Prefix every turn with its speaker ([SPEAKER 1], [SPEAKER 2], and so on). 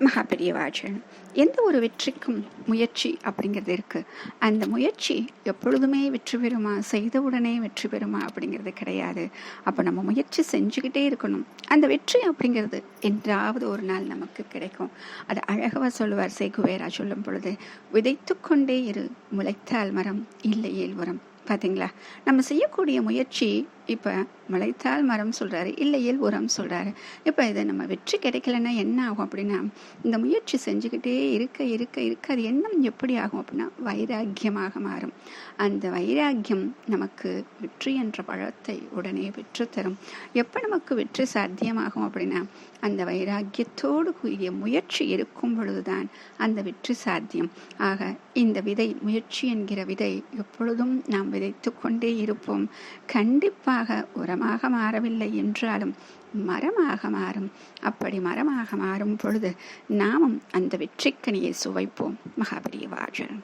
[SPEAKER 1] மகாபெரியவாஜன் எந்த ஒரு வெற்றிக்கும் முயற்சி அப்படிங்கிறது இருக்குது அந்த முயற்சி எப்பொழுதுமே வெற்றி பெறுமா? செய்த உடனே வெற்றி பெறுமா? அப்படிங்கிறது கிடையாது. அப்போ நம்ம முயற்சி செஞ்சுக்கிட்டே இருக்கணும். அந்த வெற்றி அப்படிங்கிறது என்றாவது ஒரு நாள் நமக்கு கிடைக்கும். அது அழகவா சொல்லுவார் சேகுவேரா சொல்லும் பொழுது விதைத்து கொண்டே இரு முளைத்தால் மரம் இல்லையேல் உரம். பார்த்தீங்களா நம்ம செய்யக்கூடிய முயற்சி இப்போ முளைத்தால் மரம் சொல்கிறாரு இல்லையில் உரம் சொல்கிறாரு இப்போ இதை நம்ம வெற்றி கிடைக்கலன்னா என்ன ஆகும் அப்படின்னா இந்த முயற்சி செஞ்சுக்கிட்டே இருக்க இருக்க இருக்க அது எண்ணம் எப்படி ஆகும் அப்படின்னா வைராக்கியமாக மாறும். அந்த வைராக்கியம் நமக்கு வெற்றி என்ற பழத்தை உடனே பெற்றுத்தரும். எப்போ நமக்கு வெற்றி சாத்தியமாகும் அப்படின்னா அந்த வைராக்கியத்தோடு கூடிய முயற்சி இருக்கும் பொழுதுதான் அந்த வெற்றி சாத்தியம். ஆக இந்த விதை முயற்சி என்கிற விதை எப்பொழுதும் நாம் விதைத்து கொண்டே இருப்போம். கண்டிப்பாக உரமாக மாறவில்லை என்றாலும் மரமாக மாறும். அப்படி மரமாக மாறும் பொழுது நாமும் அந்த வெற்றிக்கனியை சுவைப்போம் மகாபெரியவாஜன்